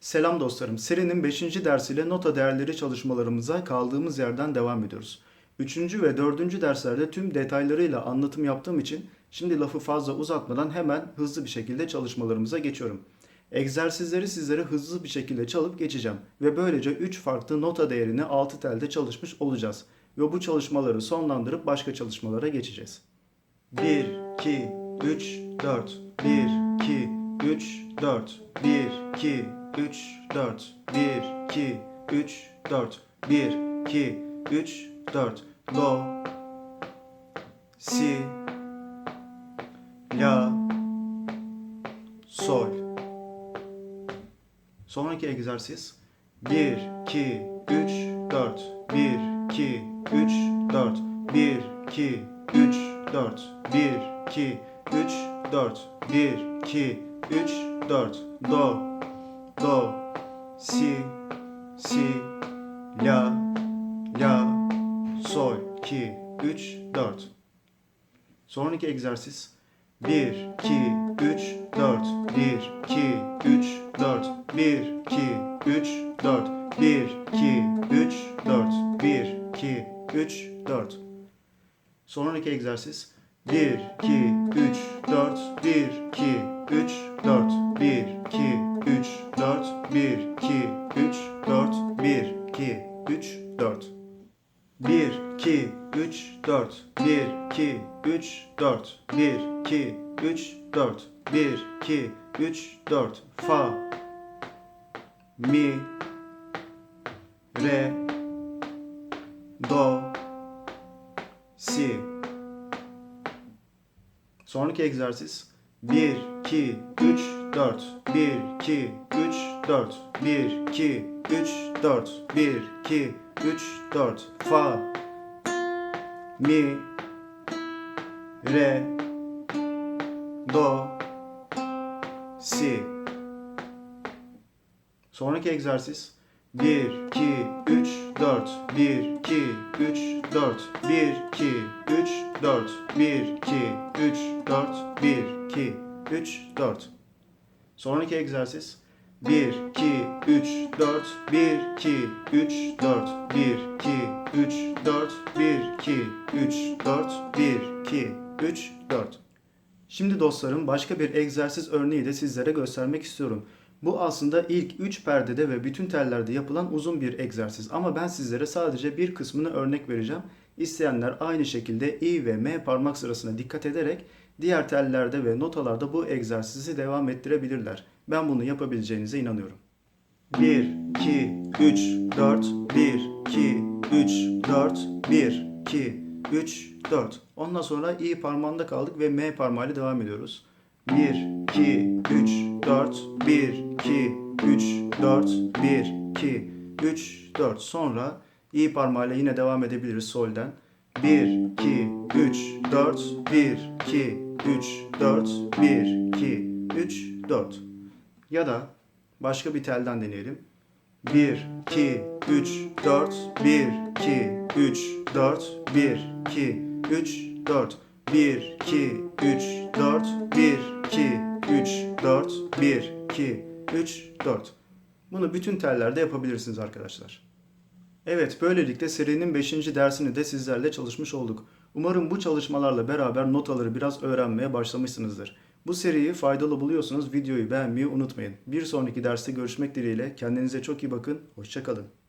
Selam dostlarım. Serinin 5. dersiyle nota değerleri çalışmalarımıza kaldığımız yerden devam ediyoruz. 3. ve 4. derslerde tüm detaylarıyla anlatım yaptığım için şimdi lafı fazla uzatmadan hemen hızlı bir şekilde çalışmalarımıza geçiyorum. Egzersizleri sizlere hızlı bir şekilde çalıp geçeceğim ve böylece 3 farklı nota değerini 6 telde çalışmış olacağız. Ve bu çalışmaları sonlandırıp başka çalışmalara geçeceğiz. 1, 2, 3, 4, 1, 2, 3, 4, 1, 2, 3, 4, 1, 2, 3, 4, 1, 2, 3, 4, do, si, la, sol. Sonraki egzersiz. 1, 2, 3, 4, 1, 2, 3, 4, 1, 2, 3, 4, 1, 2, 3, 4, 1, 2, 3, 4, do, do, si, si, la, la, sol, 2, 3, 4. Sonraki egzersiz. 1, 2, 3, 4, 1, 2, 3, 4, 1, 2, 3, 4, 1, 2, 3, 4, 1, 2, 3, 4. Sonraki egzersiz. 1, 2, 3, 4, 1, 2, 3, 4, 1, 2, 3, 4. 1, 2, 3, 4, 1, 2, 3, 4, 1, 2, 3, 4, 1, 2, 3, 4, fa, mi, re, do, si. Sonraki egzersiz 1, 2, 3, 4, 1, 2, 3, 4, 1, 2, 3, 4, 1, 2, 3, 4, fa, mi, re, do, si. Sonraki egzersiz. 1, 2, 3, 4, 1, 2, 3, 4, 1, 2, 3, 4, 1, 2, 3, 4, 1, 2, 3, 4. Sonraki egzersiz 1, 2, 3, 4, 1, 2, 3, 4, 1, 2, 3, 4, 1, 2, 3, 4, 1, 2, 3, 4. Şimdi dostlarım başka bir egzersiz örneği de sizlere göstermek istiyorum. Bu aslında ilk 3 perdede ve bütün tellerde yapılan uzun bir egzersiz ama ben sizlere sadece bir kısmını örnek vereceğim. İsteyenler aynı şekilde i ve m parmak sırasına dikkat ederek diğer tellerde ve notalarda bu egzersizi devam ettirebilirler. Ben bunu yapabileceğinize inanıyorum. 1, 2, 3, 4, 1, 2, 3, 4, 1, 2, 3, 4. Ondan sonra i parmağında kaldık ve m parmağıyla devam ediyoruz. 1, 2, 3, 4, 1, 2, 3, 4, 1, 2, 3, 4. Sonra i parmağıyla yine devam edebiliriz solden. 1, 2, 3, 4, 1, 2, 3, 4, 1, 2, 3, 4. Ya da başka bir telden deneyelim. 1, 2, 3, 4, 1, 2, 3, 4, 1, 2, 3, 4, 1, 2, 3, 4, 1, 2, 3, 4, 1, 2, 3, 4. Bunu bütün tellerde yapabilirsiniz arkadaşlar. Evet, böylelikle serinin 5. dersini de sizlerle çalışmış olduk. Umarım bu çalışmalarla beraber notaları biraz öğrenmeye başlamışsınızdır. Bu seriyi faydalı buluyorsanız videoyu beğenmeyi unutmayın. Bir sonraki derste görüşmek dileğiyle kendinize çok iyi bakın, hoşçakalın.